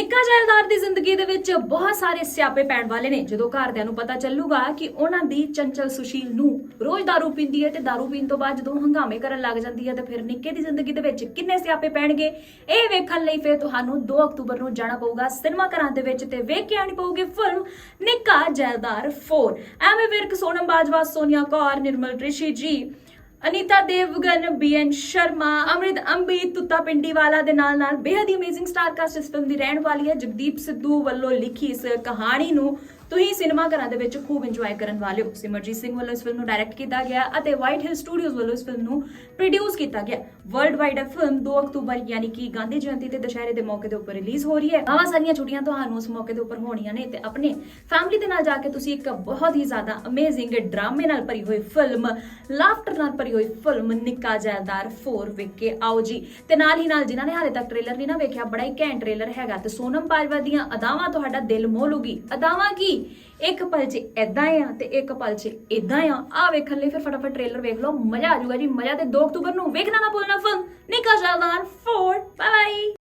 ਨਿੱਕਾ ਜਾਇਦਾਰ ਦੀ ਜ਼ਿੰਦਗੀ ਦੇ ਵਿੱਚ ਬਹੁਤ ਸਾਰੇ ਸਿਆਪੇ ਪੈਣ ਵਾਲੇ ਨੇ। ਜਦੋਂ ਘਰਦਿਆਂ ਨੂੰ ਪਤਾ ਚੱਲੂਗਾ ਕਿ ਉਹਨਾਂ ਦੀ ਚੰਚਲ ਸੁਸ਼ੀਲ ਨੂੰ ਰੋਜ਼ ਦਾਰੂ ਪੀਂਦੀ ਹੈ ਤੇ ਦਾਰੂ ਪੀਣ ਤੋਂ ਬਾਅਦ ਜਦੋਂ ਹੰਗਾਮੇ ਕਰਨ ਲੱਗ ਜਾਂਦੀ ਹੈ ਤੇ ਫਿਰ ਨਿੱਕੇ ਦੀ ਜ਼ਿੰਦਗੀ ਦੇ ਵਿੱਚ ਕਿੰਨੇ ਸਿਆਪੇ ਪੈਣਗੇ, ਇਹ ਵੇਖਣ ਲਈ ਫਿਰ ਤੁਹਾਨੂੰ 2 ਅਕਤੂਬਰ ਨੂੰ ਜਾਣਾ ਪਊਗਾ ਸਿਨੇਮਾ ਘਰਾਂ ਦੇ ਵਿੱਚ ਤੇ ਵੇਖ ਕੇ ਆਣੀ ਪਊਗੀ ਫਿਲਮ ਨਿੱਕਾ ਜਾਇਦਾਰ 4 ਐਵੇਂ ਵਿਰਕ ਸੋਨਮ ਬਾਜਵਾ, ਸੋਨੀਆ ਕੌਰ, ਨਿਰਮਲ ਰਿਸ਼ੀ ਜੀ ਅਨੀਤਾ ਦੇਵਗਨ ਬੀਐਨ ਸ਼ਰਮਾ, ਅਮਰਿਤ ਅੰਬੀ, ਤੁੱਤਾ ਪਿੰਡੀਵਾਲਾ ਦੇ ਨਾਲ ਨਾਲ ਬੇਹੱਦ ਹੀ ਅਮੇਜ਼ਿੰਗ ਸਟਾਰ ਕਾਸਟ ਇਸ ਫਿਲਮ ਦੀ ਰਹਿਣ ਵਾਲੀ ਹੈ। ਜਗਦੀਪ ਸਿੱਧੂ ਵੱਲੋਂ ਲਿਖੀ ਇਸ ਕਹਾਣੀ ਨੂੰ ਤੁਸੀਂ ਸਿਨੇਮਾ ਘਰਾਂ ਦੇ ਵਿੱਚ ਖੂਬ ਇੰਜੋਏ ਕਰਨ ਵਾਲੇ ਹੋ। ਸਿਮਰਜੀਤ ਸਿੰਘ ਵੱਲੋਂ ਇਸ ਫਿਲਮ ਨੂੰ ਡਾਇਰੈਕਟ ਕੀਤਾ ਗਿਆ ਅਤੇ ਵਾਈਟ ਹਿਲ ਸਟੂਡੀਓਜ਼ ਵੱਲੋਂ ਇਸ ਫਿਲਮ ਨੂੰ ਪ੍ਰੋਡਿਊਸ ਕੀਤਾ ਗਿਆ। ਵਰਲਡ ਵਾਈਡ ਇਹ ਫਿਲਮ 2 ਅਕਤੂਬਰ, ਯਾਨੀ ਕਿ ਗਾਂਧੀ ਜਯੰਤੀ ਤੇ ਦੁਸ਼ਹਿਰੇ ਦੇ ਮੌਕੇ ਦੇ ਉੱਪਰ ਰਿਲੀਜ਼ ਹੋ ਰਹੀ ਹੈ। ਆਵਾਂ ਸਾਰੀਆਂ ਛੁੱਟੀਆਂ ਤੁਹਾਨੂੰ ਉਸ ਮੌਕੇ ਦੇ ਉੱਪਰ ਹੋਣੀਆਂ ਨੇ ਤੇ ਆਪਣੇ ਫੈਮਿਲੀ ਦੇ ਨਾਲ ਜਾ ਕੇ ਤੁਸੀਂ ਇੱਕ ਬਹੁਤ ਹੀ ਜ਼ਿਆਦਾ ਅਮੇਜ਼ਿੰਗ ਡਰਾਮੇ ਨਾਲ ਭਰੀ ਹੋਈ ਫਿਲਮ ਲਾਫਟਰ ਨਾਲ ਭਰੀ ਹੋਈ ਫਿਲਮ ਨਿੱਕਾ ਜਾਇਦਾਰ 4 ਵੇਖ। ਕੇ ਆਓ ਜੀ, ਤੇ ਨਾਲ ਹੀ ਨਾਲ ਜਿਨ੍ਹਾਂ ਨੇ ਹਾਲੇ ਤੱਕ ਟ੍ਰੇਲਰ ਨਹੀਂ ਨਾ ਵੇਖਿਆ, ਬੜਾ ਹੀ ਘੈਂਟ ਟ੍ਰੇਲਰ ਹੈਗਾ ਤੇ ਸੋਨਮ ਪਾਜਵਾ ਦੀਆਂ ਅਦਾਵਾਂ ਤੁਹਾਡਾ ਦਿਲ ਮੋਹ ਲੂਗੀ। ਅਦਾਵਾਂ ਕੀ? ਇੱਕ ਪਲ 'ਚ ਐਦਾਂ ਆ ਤੇ ਇੱਕ ਪਲ 'ਚ ਇਦਾਂ ਆ। ਆ ਵੇਖਣ ਲਈ ਫਿਰ ਫਟਾਫਟ ਟ੍ਰੇਲਰ ਵੇਖ ਲਓ। ਮਜ਼ਾ ਆ ਜਾਊਗਾ ਜੀ। ਮਜ਼ਾ ਤੇ 2 ਅਕਤੂਬਰ ਨੂੰ ਵੇਖਣਾ ਨਾ ਭੁੱਲਣਾ ਫਿਲਮ। ਨਿੱਕਾ ਜਾਇਦਾਰ 4 ਬਾਏ ਬਾਏ